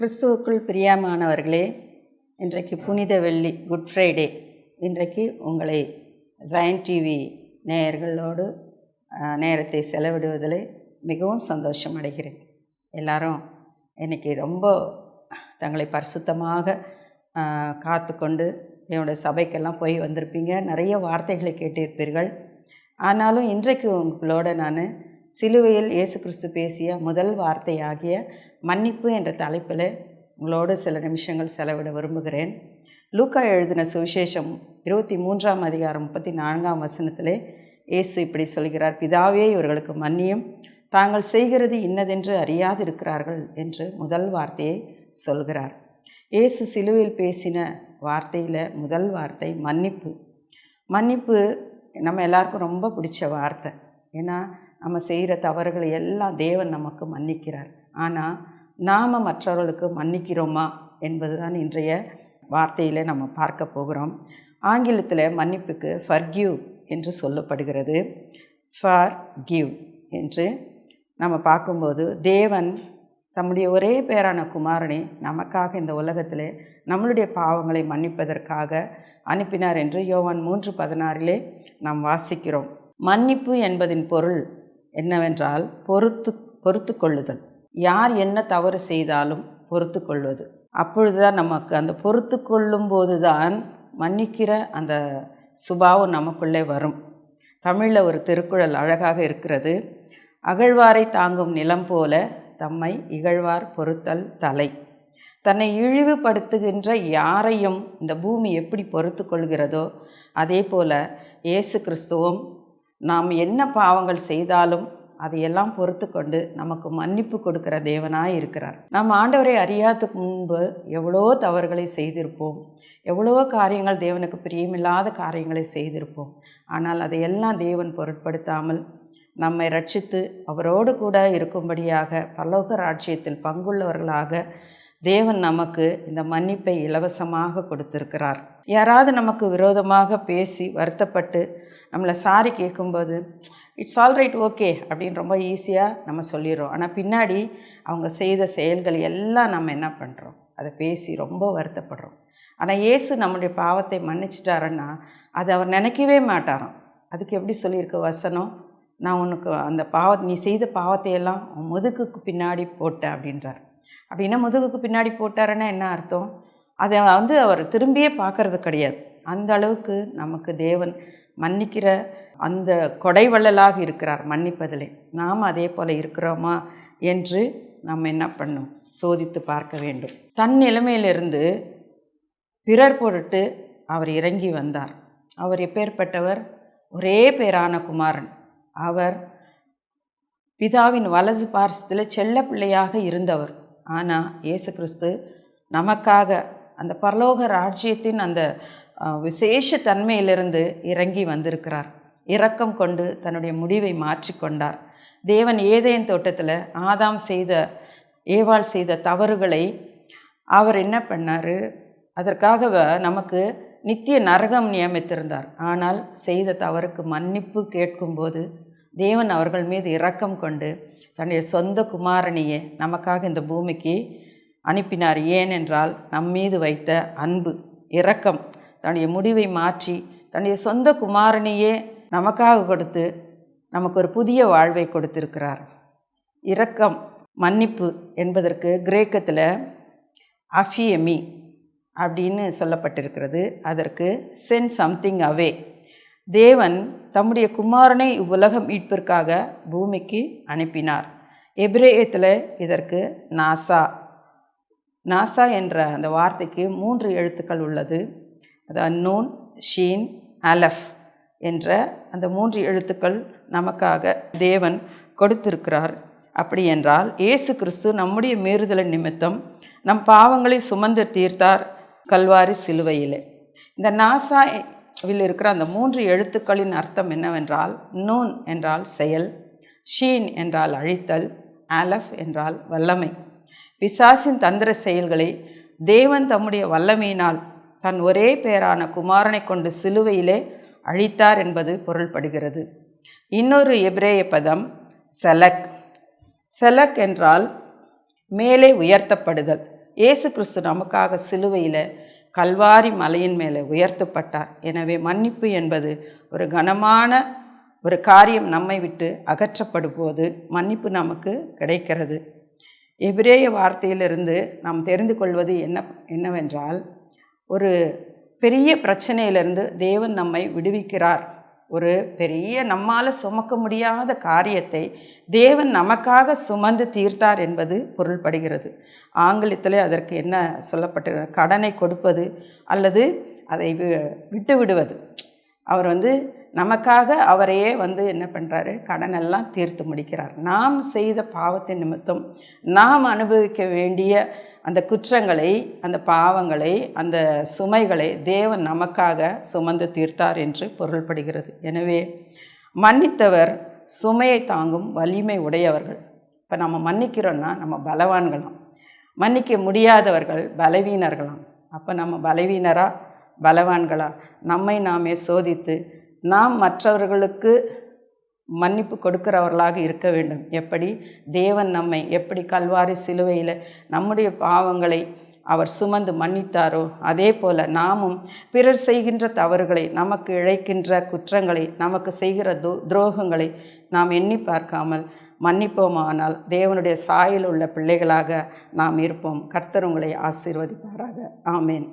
கிறிஸ்துவுக்குள் பிரியமானவர்களே இன்றைக்கு புனித வெள்ளி குட் ஃப்ரைடே இன்றைக்கு உங்களை ஜயன் டிவி நேயர்களோடு நேரத்தை செலவிடுவதில் மிகவும் சந்தோஷம் அடைகிறேன். எல்லாரும் இன்றைக்கி ரொம்ப தங்களை பரிசுத்தமாக காத்துக்கொண்டு என்னுடைய சபைக்கெல்லாம் போய் வந்திருப்பீங்க. நிறைய வார்த்தைகளை கேட்டிருப்பீர்கள். ஆனாலும் இன்றைக்கு உங்களோட நான் சிலுவையில் இயேசு கிறிஸ்து பேசிய முதல் வார்த்தையாகிய மன்னிப்பு என்ற தலைப்பில் உங்களோடு சில நிமிஷங்கள் செலவிட விரும்புகிறேன். லூக்கா எழுதின சுவிசேஷம் இருபத்தி மூன்றாம் அதிகாரம் முப்பத்தி நான்காம் வசனத்திலே இயேசு இப்படி சொல்கிறார் பிதாவே இவர்களுக்கு மன்னியும். தாங்கள் செய்கிறது இன்னதென்று அறியாதிருக்கிறார்கள் என்று முதல் வார்த்தையை சொல்கிறார். இயேசு சிலுவையில் பேசின வார்த்தையில் முதல் வார்த்தை மன்னிப்பு. மன்னிப்பு நம்ம எல்லாருக்கும் ரொம்ப பிடிச்ச வார்த்தை. ஏன்னா நம்ம செய்கிற தவறுகளை எல்லாம் தேவன் நமக்கு மன்னிக்கிறார். ஆனால் நாம் மற்றவர்களுக்கு மன்னிக்கிறோமா என்பது தான் இன்றைய வார்த்தையில் நம்ம பார்க்க போகிறோம். ஆங்கிலத்தில் மன்னிப்புக்கு ஃபர்கியூ என்று சொல்லப்படுகிறது. ஃபார் கிவ் என்று நம்ம பார்க்கும்போது தேவன் தம்முடைய ஒரே பேரான குமாரனை நமக்காக இந்த உலகத்தில் நம்மளுடைய பாவங்களை மன்னிப்பதற்காக அனுப்பினார் என்று யோவான் மூன்று பதினாறிலே நாம் வாசிக்கிறோம். மன்னிப்பு என்பதின் பொருள் என்னவென்றால் பொறுத்து பொறுத்து கொள்ளுதல் யார் என்ன தவறு செய்தாலும் பொறுத்து கொள்வது அப்பொழுதுதான் நமக்கு அந்த பொறுத்து கொள்ளும் போதுதான் மன்னிக்கிற அந்த சுபாவம் நமக்குள்ளே வரும். தமிழில் ஒரு திருக்குறள் அழகாக இருக்கிறது. அகழ்வாரை தாங்கும் நிலம் போல தம்மை இகழ்வார் பொறுத்தல் தலை. தன்னை இழிவுபடுத்துகின்ற யாரையும் இந்த பூமி எப்படி பொறுத்து கொள்கிறதோ அதே போல் இயேசு கிறிஸ்துவும் நாம் என்ன பாவங்கள் செய்தாலும் அதையெல்லாம் பொறுத்து கொண்டு நமக்கு மன்னிப்பு கொடுக்கிற தேவனாக இருக்கிறார். நம் ஆண்டவரை அறியாததுக்கு முன்பு எவ்வளோ தவறுகளை செய்திருப்போம். எவ்வளவோ காரியங்கள் தேவனுக்கு பிரியமில்லாத காரியங்களை செய்திருப்போம். ஆனால் அதையெல்லாம் தேவன் பொருட்படுத்தாமல் நம்மை ரட்சித்து அவரோடு கூட இருக்கும்படியாக பல்லோக ராஜ்யத்தில் பங்குள்ளவர்களாக தேவன் நமக்கு இந்த மன்னிப்பை இலவசமாக கொடுத்திருக்கிறார். யாராவது நமக்கு விரோதமாக பேசி வருத்தப்பட்டு நம்மளை சாரி கேட்கும்போது இட்ஸ் ஆல் ரைட் ஓகே அப்படின்னு ரொம்ப ஈஸியாக நம்ம சொல்லிடுறோம். ஆனால் பின்னாடி அவங்க செய்த செயல்கள் எல்லாம் நம்ம என்ன பண்ணுறோம் அதை பேசி ரொம்ப வருத்தப்படுறோம். ஆனால் இயேசு நம்முடைய பாவத்தை மன்னிச்சிட்டாருன்னா அதை அவர் நினைக்கவே மாட்டாராம். அதுக்கு எப்படி சொல்லியிருக்கு வசனம்? நான் உனக்கு அந்த பாவ நீ செய்த பாவத்தையெல்லாம் உன் முதுகுக்கு பின்னாடி போட்டேன் அப்படின்றார். அப்படின்னா முதுகுக்கு பின்னாடி போட்டாருன்னா என்ன அர்த்தம்? அதை வந்து அவர் திரும்பியே பார்க்கறது கிடையாது. அந்த அளவுக்கு நமக்கு தேவன் மன்னிக்கிற அந்த கொடைவள்ளலாக இருக்கிறார் மன்னிப்பதிலே. நாம் அதே போல் இருக்கிறோமா என்று நம்ம என்ன பண்ணும்? சோதித்து பார்க்க வேண்டும். தன் நிலைமையிலிருந்து பிறர் பொருட்டு அவர் இறங்கி வந்தார். அவர் எப்பேற்பட்டவர்? ஒரே பேரான குமாரன். அவர் பிதாவின் வலது பார்சத்தில் செல்ல பிள்ளையாக இருந்தவர். ஆனால் இயேசு கிறிஸ்து நமக்காக அந்த பரலோக ராஜ்யத்தின் அந்த விசேஷ தன்மையிலிருந்து இறங்கி வந்திருக்கிறார். இரக்கம் கொண்டு தன்னுடைய முடிவை மாற்றிக்கொண்டார் தேவன் ஏதேன் தோட்டத்தில் ஆதாம் செய்த ஏவாள் செய்த தவறுகளை அவர் என்ன பண்ணார்? அதற்காக நமக்கு நித்திய நரகம் நியமித்திருந்தார். ஆனால் செய்த தவறுக்கு மன்னிப்பு கேட்கும்போது தேவன் அவர்கள் மீது இரக்கம் கொண்டு தன்னுடைய சொந்த குமாரனையே நமக்காக இந்த பூமிக்கு அனுப்பினார். ஏனென்றால் நம் மீது வைத்த அன்பு இரக்கம் தன்னுடைய முடிவை மாற்றி தன்னுடைய சொந்த குமாரனையே நமக்காக கொடுத்து நமக்கு ஒரு புதிய வாழ்வை கொடுத்திருக்கிறார். இரக்கம் மன்னிப்பு என்பதற்கு கிரேக்கத்தில் அஃபியமி அப்படின்னு சொல்லப்பட்டிருக்கிறது. அதற்கு சென்ட் சம்திங் அவே தேவன் தம்முடைய குமாரனை இவ்வுலகம் மீட்பிற்காக பூமிக்கு அனுப்பினார். எபிரேயத்தில் இதற்கு நாசா. நாசா என்ற அந்த வார்த்தைக்கு மூன்று எழுத்துக்கள் உள்ளது. அது அன்னோன் ஷீன் அலஃப் என்ற அந்த மூன்று எழுத்துக்கள் நமக்காக தேவன் கொடுத்திருக்கிறார். அப்படி என்றால் இயேசு கிறிஸ்து நம்முடைய மீறுதலின் நிமித்தம் நம் பாவங்களை சுமந்து தீர்த்தார் கல்வாரி சிலுவையிலே. இந்த நாசா நாசாவில் இருக்கிற அந்த மூன்று எழுத்துக்களின் அர்த்தம் என்னவென்றால் நூன் என்றால் செயல் ஷீன் என்றால் அழித்தல் ஆலஃப் என்றால் வல்லமை. பிசாசின் தந்திர செயல்களை தேவன் தம்முடைய வல்லமையினால் தன் ஒரே பேரான குமாரனை கொண்டு சிலுவையிலே அழித்தார் என்பது பொருள்படுகிறது. இன்னொரு எபிரேய பதம் செலக். செலக் என்றால் மேலே உயர்த்தப்படுதல். இயேசு கிறிஸ்து நமக்காக சிலுவையில் கல்வாரி மலையின் மேலே உயர்த்தப்பட்டார். எனவே மன்னிப்பு என்பது ஒரு கனமான ஒரு காரியம் நம்மை விட்டு அகற்றப்படும் போது மன்னிப்பு நமக்கு கிடைக்கிறது. எபிரேய வார்த்தையிலிருந்து நாம் தெரிந்து கொள்வது என்ன என்னவென்றால் ஒரு பெரிய பிரச்சனையிலிருந்து தேவன் நம்மை விடுவிக்கிறார். ஒரு பெரிய நம்மால் சுமக்க முடியாத காரியத்தை தேவன் நமக்காக சுமந்து தீர்த்தார் என்பது பொருள்படுகிறது. ஆங்கிலத்தில் அதற்கு என்ன சொல்லப்பட்டிருக்க கடனை கொடுப்பது அல்லது அதை வி- விட்டு விடுவது அவர் வந்து நமக்காக அவரையே வந்து என்ன பண்ணுறாரு கடனெல்லாம் தீர்த்து முடிக்கிறார். நாம் செய்த பாவத்தின் நிமித்தம் நாம் அனுபவிக்க வேண்டிய அந்த குற்றங்களை அந்த பாவங்களை அந்த சுமைகளை தேவன் நமக்காக சுமந்து தீர்த்தார் என்று பொருள்படுகிறது. எனவே மன்னித்தவர் சுமையை தாங்கும் வலிமை உடையவர்கள். இப்போ நம்ம மன்னிக்கிறோன்னா நம்ம பலவான்களாம். மன்னிக்க முடியாதவர்கள் பலவீனர்களாம். அப்போ நம்ம பலவீனரா? பலவான்களா? நம்மை நாமே சோதித்து நாம் மற்றவர்களுக்கு மன்னிப்பு கொடுக்கிறவர்களாக இருக்க வேண்டும். எப்படி? தேவன் நம்மை எப்படி கல்வாரி சிலுவையில் நம்முடைய பாவங்களை அவர் சுமந்து மன்னித்தாரோ அதே போல் நாமும் பிறர் செய்கின்ற தவறுகளை நமக்கு இழைக்கின்ற குற்றங்களை நமக்கு செய்கிற து துரோகங்களை நாம் எண்ணி பார்க்காமல் மன்னிப்போமானால் தேவனுடைய சாயில் உள்ள பிள்ளைகளாக நாம் இருப்போம். கர்த்தர் உங்களை ஆசீர்வதிப்பாராக. ஆமேன்.